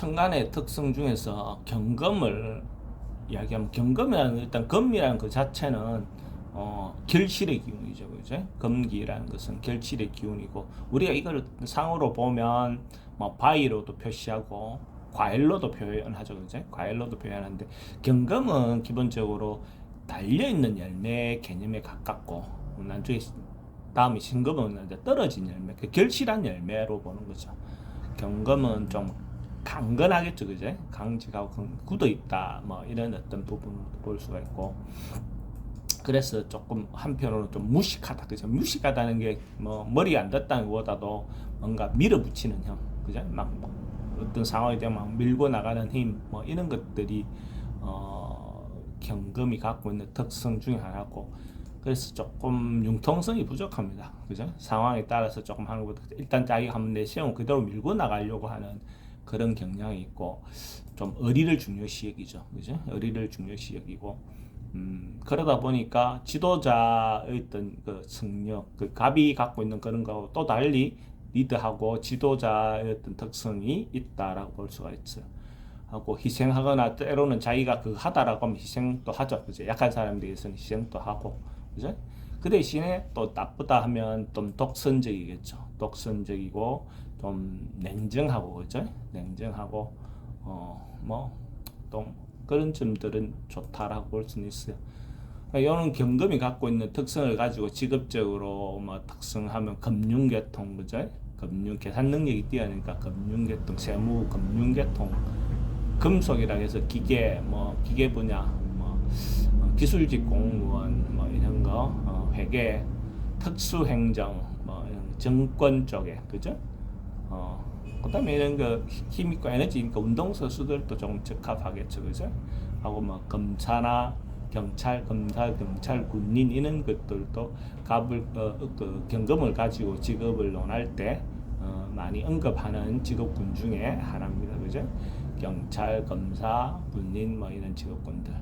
청간의 특성 중에서 경금을 이야기하면 경금이라는 일단 금이라는 그 자체는 어, 결실의 기운이죠, 그죠? 금기라는 것은 결실의 기운이고 우리가 이걸 상으로 보면 뭐 바위로도 표시하고 과일로도 표현하죠, 그죠? 과일로도 표현하는데 경금은 기본적으로 달려 있는 열매 개념에 가깝고 나중에 다음에 신금은 떨어진 열매, 그 결실한 열매로 보는 거죠. 경금은 좀 강건하겠죠, 그제? 강직하고 굳어 있다, 뭐 이런 어떤 부분을 볼 수가 있고. 그래서 조금 한편으로 좀 무식하다, 그죠? 무식하다는 게 뭐 머리 안 뒀다는 것보다도 뭔가 밀어붙이는 형, 그죠? 막, 뭐 어떤 상황이 되면 막 밀고 나가는 힘, 뭐 이런 것들이 어, 경금이 갖고 있는 특성 중에 하나고. 그래서 조금 융통성이 부족합니다. 그죠? 상황에 따라서 조금 하는 것보다 일단 자기가 한번 내세우면 그대로 밀고 나가려고 하는 그런 경향이 있고 좀 의리를 중요시 여기죠. 그죠? 의리를 중요시 여기고 음, 그러다 보니까 지도자의 어떤 그 승력, 그 갑이 갖고 있는 그런 거하고 또 달리 리드하고 지도자의 어떤 특성이 있다라고 볼 수가 있어요. 하고 희생하거나 때로는 자기가 그 하다라고 하면 희생도 하죠. 그죠? 약한 사람에 대해서는 희생도 하고. 그죠? 그 대신에 또 나쁘다 하면 좀 독선적이겠죠. 독선적이고 좀 냉정하고 그죠? 냉정하고 어뭐또 그런 점들은 좋다라고 볼 수는 있어요. 이는 경금이 갖고 있는 특성을 가지고 직업적으로 뭐 특성하면 금융계통 그죠? 금융 계산 능력이 뛰어나니까 금융계통, 세무, 금융계통, 금속이라 해서 기계, 뭐 기계 분야, 뭐 어, 기술직 공무원, 뭐 이런 거, 어, 회계, 특수행정, 뭐 이런 정권 쪽에 그죠? 어, 그 다음에 이런 거 힘 있고 에너지 있고 운동 선수들도 조금 적합하겠죠, 그죠? 하고 뭐 검사나 경찰, 검사, 경찰, 군인 이런 것들도 갑을 어, 그 경금을 가지고 직업을 논할 때 어, 많이 언급하는 직업군 중에 하나입니다, 그죠? 경찰, 검사, 군인 뭐 이런 직업군들.